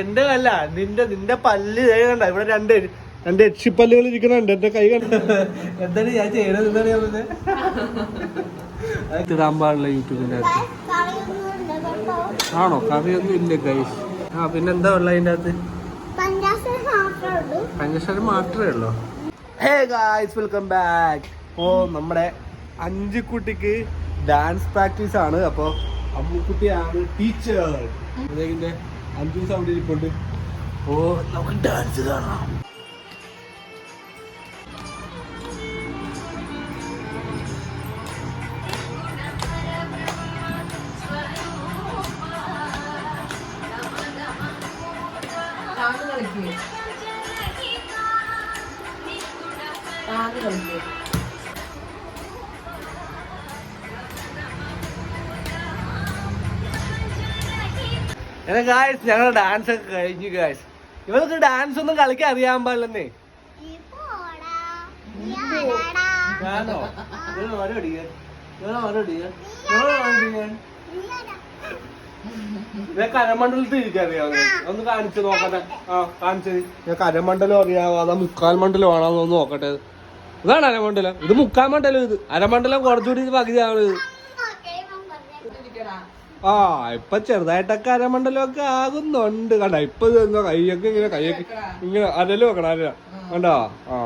എന്റെ അല്ല നിന്റെ നിന്റെ പല്ല് കണ്ട ഇവിടെ രണ്ട് രണ്ട് എക്ഷിപ്പല്ലുകൾ ഇരിക്കണുണ്ട് എന്റെ കൈ കണ്ട. എന്താണ് ഞാൻ ചെയ്യണത്? പറഞ്ഞത്? തിടാൻ പാടില്ല യൂട്യൂബിന്റെ അകത്ത്. ആണോ? കറിയൊന്നും ഇല്ല കൈ ആ പിന്നെ എന്താ ഉള്ള അതിന്റെ അകത്ത്? പഞ്ചായത്ത് മാത്രമേ ഉള്ളൂ. പഞ്ചസാര മാത്രമേ ഉള്ളൂ? ഹേ ഗായ്സ് വെൽക്കം ബാക്ക് ഓ നമ്മുടെ അഞ്ചുക്കുട്ടിക്ക് ഡാൻസ് പ്രാക്ടീസ് ആണ്. അപ്പൊ അമ്മുക്കുട്ടിയാണ് ടീച്ചർ ഇതിന്റെ ദിവസം അവിടെ ഇരിപ്പുണ്ട്. ഓ നമുക്ക് ഡാൻസ് കാണാം. താന്ന് കളിക്കേ. താന്ന് കളിക്കേ. എന്നാ ഗായ്സ് ഞങ്ങളുടെ ഡാൻസ് ഒക്കെ കഴിഞ്ഞു ഗായ്സ് ഇവർക്ക് ഡാൻസ് ഒന്നും കളിക്കാൻ അറിയാൻ പാടില്ലെന്നേ. ഞാനോ? നിങ്ങൾ ഓരോ അടിക്കാൻ നിങ്ങൾ ഓരോ അടിക്കാൻ നിങ്ങൾ ഓരോ അടിക്കാൻ അരമണ്ഡലത്തിൽ ഇരിക്കാൻ അറിയാവുന്ന ഒന്ന് കാണിച്ചു നോക്കട്ടെ. ആ കാണിച്ചു. ഞാൻ അരമണ്ഡലം അറിയാവോ? അതാ മുക്കാൽ മണ്ഡലം ആണോ ഒന്ന് നോക്കട്ടെ. ഇതാണ് അരമണ്ഡലം. ഇത് മുക്കാൽ മണ്ഡലം ഇത്. അരമണ്ഡലം കുറച്ചുകൂടി ഇത് പകുതിയാണ് ഇത് ഓക്കേ, ഇവൻ പറഞ്ഞേ. ഇരിക്കടാ ആ ഇപ്പൊ ചെറുതായിട്ടൊക്കെ അരമണ്ഡലം ഒക്കെ ആകുന്നുണ്ട്. കണ്ട ഇപ്പൊ എന്താ കൈയൊക്കെ ഇങ്ങനെ കൈയൊക്കെ ഇങ്ങനെ അരൽ വെക്കണം അര കണ്ടോ? ആ.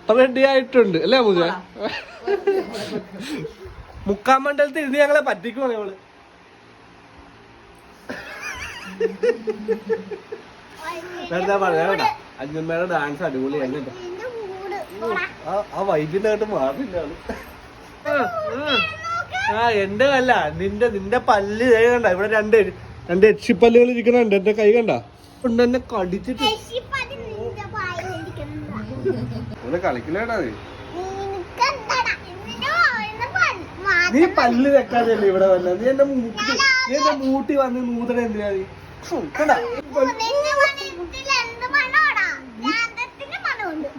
ഇപ്പൊ റെഡി ആയിട്ടുണ്ട്. അല്ലേ പൂജ? മുക്കാൽ മണ്ഡലത്തിൽ ഇരുന്ന് ഞങ്ങളെ പറ്റിക്കുവാണ് ഞങ്ങൾ. എന്താ പറയാ അഞ്ചമ്മയുടെ ഡാൻസ് അടിപൊളിയാണ് കേട്ടോ. ആ- ആയിട്ട് മാറില്ല. ആ എന്റെ അല്ല നിന്റെ നിന്റെ പല്ല് കൈ കണ്ട. ഇവിടെ രണ്ട് രണ്ട് എക്ഷിപ്പല്ലുകൾ ഇരിക്കണുണ്ട് എന്റെ കൈ കണ്ട? ഉണ്ട് എന്നെ കടിച്ചിട്ട്. കളിക്കലേടാ നീ. പല്ല് വെക്കാതല്ലേ ഇവിടെ വന്നത് നീ എന്റെ മൂട്ടി നീ എന്റെ മൂട്ടി വന്ന് നൂതന എന്തിനാ നീ? കണ്ടാ?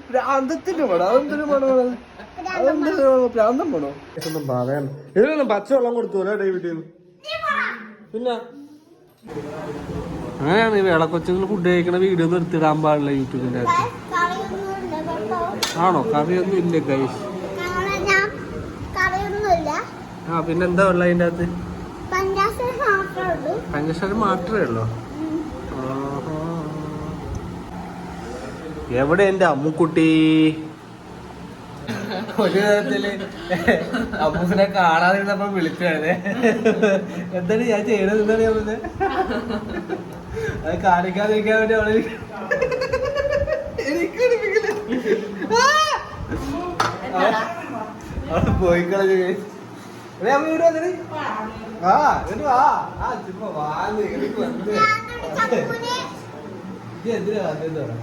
ഭ്രാന്തത്തിന്റെ പടം അതെന്തൊരു പടമാണ് ഭ്രാന്തം പടോ ഒന്നും പറയാൻ ഇതിനൊന്നും പച്ചവെള്ളം കൊടുത്തു ഡേവിഡ്. പിന്നെ? അങ്ങനെയാണ് ഈ വേളക്കൊച്ചുങ്ങൾ ഫുഡ് കഴിക്കണ വീഡിയോ ഒന്നും എടുത്തിടാൻ പാടില്ല യൂട്യൂബിന്റെ അകത്ത്. ആണോ? കറിയൊന്നും ഇല്ല ഗൈസ്. ആ പിന്നെ എന്താ ഉള്ള അതിന്റെ അകത്ത്? പഞ്ചസാര മാത്രമേ ഉള്ളോ. എവിടെ എന്റെ അമ്മുക്കുട്ടി? ഒരു വിധത്തിൽ അബൂസിനെ കാണാതിരുന്നപ്പോ വിളിച്ചാണ് എന്താണ് ഞാൻ ചെയ്യണത് എന്താണ് ഞാൻ അത് കാണിക്കാതിരിക്കാൻ വേണ്ടി അവൾ! അവൾ പോയി കളഞ്ഞു. അമ്മ ഇവിടെ വന്നേ ആ എന്നിട്ട് വാ. ആ ചുമ്മാ വാന്ന് എനിക്ക് വന്ന്. ഞാനൊരു ചക്കുനെ ഇത് എന്തിനാ വന്നതെന്ന്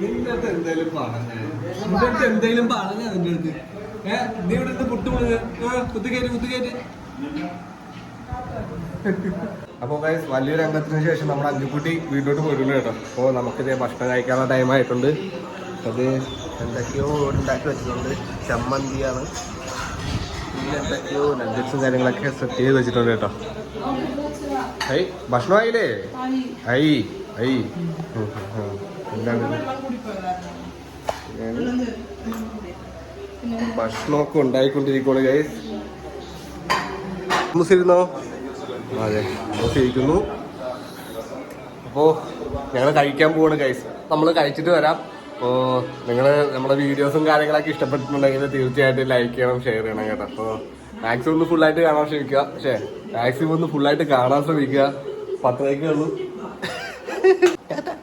നിന്റെ എന്തേലും പറഞ്ഞേ നിന്റെ അടുത്ത് എന്തേലും പറഞ്ഞ. അതിന്റെ അടുത്ത്. ഏ നീ ഇവിടെ നിന്ന് പുട്ടുമുളക് കുത്തുകയറ്റ് കുത്തുകയറ്റ് അപ്പോൾ ഗൈസ് വലിയൊരു അംഗത്തിന് ശേഷം നമ്മുടെ അഞ്ചുകുട്ടി വീട്ടിലോട്ട് പോയിട്ടുണ്ട് കേട്ടോ. അപ്പോൾ നമുക്കിത് ഭക്ഷണം കഴിക്കാനുള്ള ടൈം ആയിട്ടുണ്ട്. അത് എന്തൊക്കെയോ ഉണ്ടാക്കി വെച്ചിട്ടുണ്ട്. ചമ്മന്തിയാണ്. പിന്നെ എന്തൊക്കെയോ നഗ്ഗറ്റ്സും കാര്യങ്ങളൊക്കെ സെറ്റ് ചെയ്ത് വെച്ചിട്ടുണ്ട് കേട്ടോ. ഐ ഭക്ഷണമായില്ലേ? ഐ ഐ ഭക്ഷണമൊക്കെ ഉണ്ടായിക്കൊണ്ടിരിക്കുകയാണ് ഗൈസ് ഇരുന്നോ? അതെ ഇരിക്കുന്നു അപ്പോൾ ഞങ്ങൾ കഴിക്കാൻ പോവാണ് ഗൈസ് നമ്മൾ കഴിച്ചിട്ട് വരാം. അപ്പോൾ നിങ്ങൾ നമ്മുടെ വീഡിയോസും കാര്യങ്ങളൊക്കെ ഇഷ്ടപ്പെട്ടിട്ടുണ്ടെങ്കിൽ തീർച്ചയായിട്ടും ലൈക്ക് ചെയ്യണം ഷെയർ ചെയ്യണം കേട്ടോ. അപ്പോൾ മാക്സിമം ഒന്ന് ഫുള്ളായിട്ട് കാണാൻ ശ്രമിക്കുക. പക്ഷേ മാക്സിമം ഒന്ന് ഫുള്ളായിട്ട് കാണാൻ ശ്രമിക്കുക. പത്തരയ്ക്കേ ഉള്ളൂ.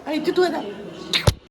അയച്ചിട്ട് വരാം.